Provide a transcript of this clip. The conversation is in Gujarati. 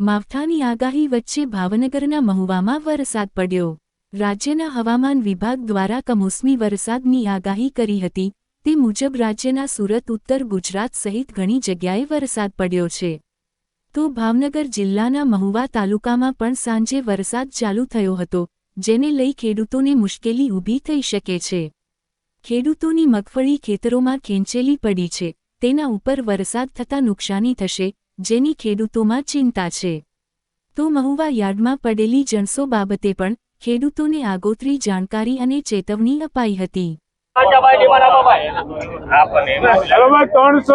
માવઠાની આગાહી વચ્ચે ભાવનગરના મહુવામાં વરસાદ પડ્યો. રાજ્યના હવામાન વિભાગ દ્વારા કમોસમી વરસાદની આગાહી કરી હતી. તે મુજબ રાજ્યના સુરત, ઉત્તર ગુજરાત સહિત ઘણી જગ્યાએ વરસાદ પડ્યો છે. તો ભાવનગર જિલ્લાના મહુવા તાલુકામાં પણ સાંજે વરસાદ ચાલુ થયો હતો, જેને લઈ ખેડૂતોને મુશ્કેલી ઊભી થઈ શકે છે. ખેડૂતોની મગફળી ખેતરોમાં ખેંચેલી પડી છે, તેના ઉપર વરસાદ થતાં નુકસાની થશે જેની ખેડૂતોમાં ચિંતા છે. તો મહુવા યાર્ડમાં પડેલી જણસો બાબતે પણ ખેડૂતોને આગોતરી જાણકારી અને ચેતવણી અપાઈ હતી. ત્રણસો